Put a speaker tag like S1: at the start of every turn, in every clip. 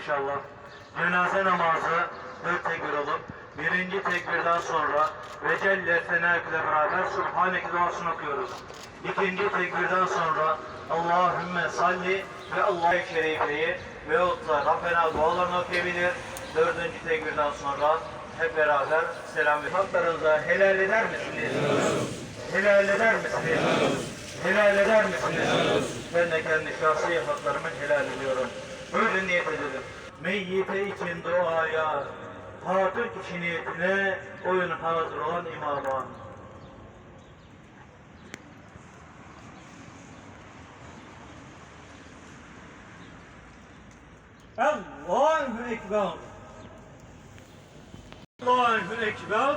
S1: inşallah. Cenaze namazı dört tekbir olup birinci tekbirden sonra ve Celle Senâk ile beraber Subhaneke duasını okuyoruz. İkinci tekbirden sonra Allahümme salli ve Allah-u Şerife'yi ve da Rabbena dualarını okuyabilir. Dördüncü tekbirden sonra hep beraber selam ve haklarınıza helal eder misiniz? Helal eder misiniz? Helal eder misiniz? Ben de kendi şahsi haklarımı helal ediyorum. Böyle niyet edelim. Meyyite için duaya, hatır kişi niyetine oyun hazır olan imama. Allahu Ekber. Allahu Ekber.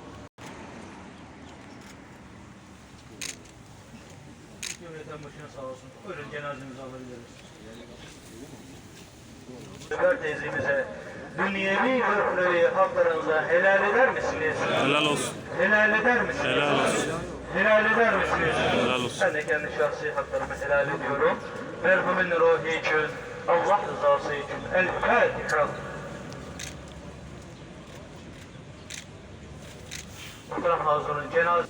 S1: Yöneten başına sağ olsun. Buyurun cenazemizi alabiliriz. Ömer teyzemize dünyevi ve uhrevi haklarınıza helal eder misiniz?
S2: Helal olsun.
S1: Helal eder misiniz?
S2: Helal olsun.
S1: Helal eder misiniz?
S2: Helal olsun.
S1: Ben de kendi şahsi haklarımı helal ediyorum. Merhumun ruhu için, Allah rızası için. El Fatiha. Kur'an hazırın cenaze.